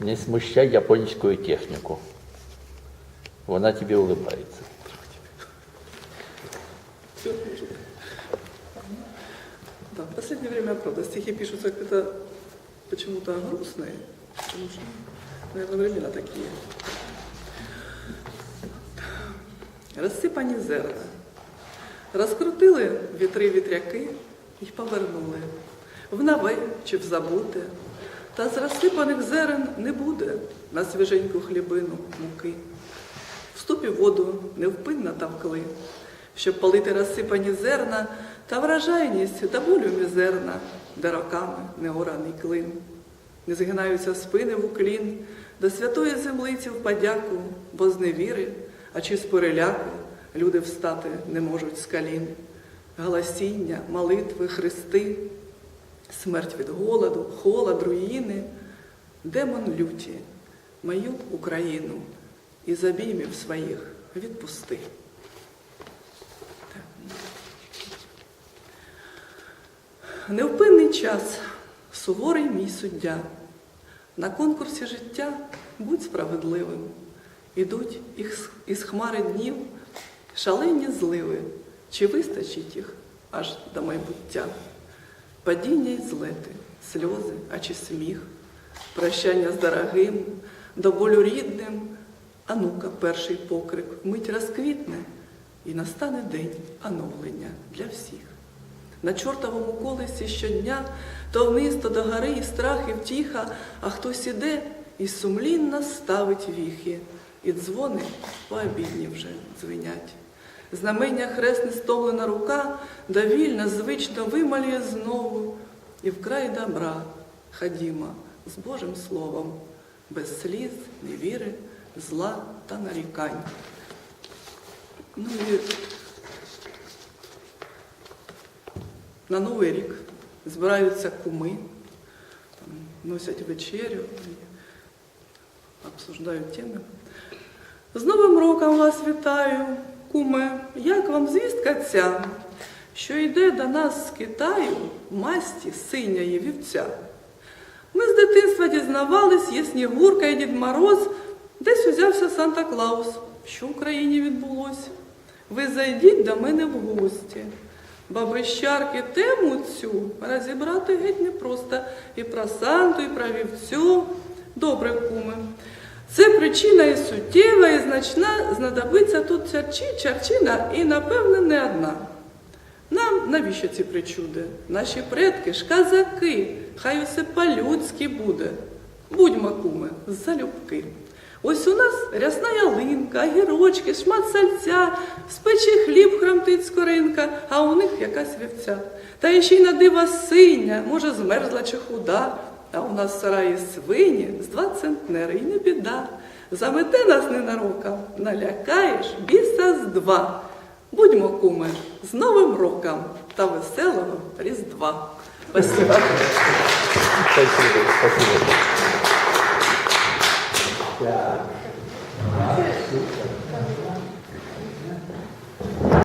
Не смущай японську техніку. Вона тобі улыбається. Всё, может. Да, в последнее время, правда, стихи пишутся как-то почему-то грустные, потому что, наверное, времена такие. Розсипані зерна. Розкрутили вітри вітряки і повернули в нове чи в забуте. Та з розсипаних зерен не буде на свіженьку хлібину муки. В ступі воду невпинно тавкли, щоб полити розсипані зерна та вражайність та болю мізерна, де роками неораний клин. Не згинаються спини в уклін до святої землиці в подяку, бо з невіри, а чи з переляку люди встати не можуть з калін. Галасіння, молитви, хрести, смерть від голоду, холод, руїни, демон люті, мою Україну із обіймів своїх відпусти. Невпинний час, суворий мій суддя. На конкурсі життя будь справедливим. Ідуть із, хмари днів шалені зливи, чи вистачить їх аж до майбуття. Падіння й злети, сльози, а чи сміх, прощання з дорогим, до болю рідним, а ну-ка перший покрик мить розквітне, і настане день оновлення для всіх. На чортовому колесі щодня то вниз, то до гори, і страх, і втіха, а хтось іде і сумлінно ставить віхи, і дзвони пообідні вже дзвенять. Знамення хресне стомлена рука, довільно, звично вималює знову, і вкрай добра ходімо з Божим Словом, без сліз, невіри, зла та нарікань. Ну і на Новий рік збираються куми, носять вечерю, обсуждають теми. З Новим роком вас вітаю, куме, як вам звістка ця, що йде до нас з Китаю в масті синяї вівця. Ми з дитинства дізнавались, є Снігурка і Дід Мороз, десь узявся Санта Клаус. Що в Україні відбулось? Ви зайдіть до мене в гості. Бабищарки тему цю розібрати геть непросто. І про Санту, і про вівцю. Добре, куме. Це причина і суттєва, і значна, знадобиться тут чарчі, чарчина, і, напевне, не одна. Нам навіщо ці причуди? Наші предки ж казаки, хай усе по-людськи буде. Будьмо, куми, залюбки. Ось у нас рясна ялинка, гірочки, шмат сальця, з печі хліб храмтить скоринка, а у них якась вівця. Та ще й на дива синя, може, змерзла чи худа, а у нас в сараї свині з два центнери, і не біда. Замете нас ненароком, налякаєш біса з два. Будьмо, куми, з Новим роком та веселого Різдва. Спасибо. Спасибо, спасибо. Так.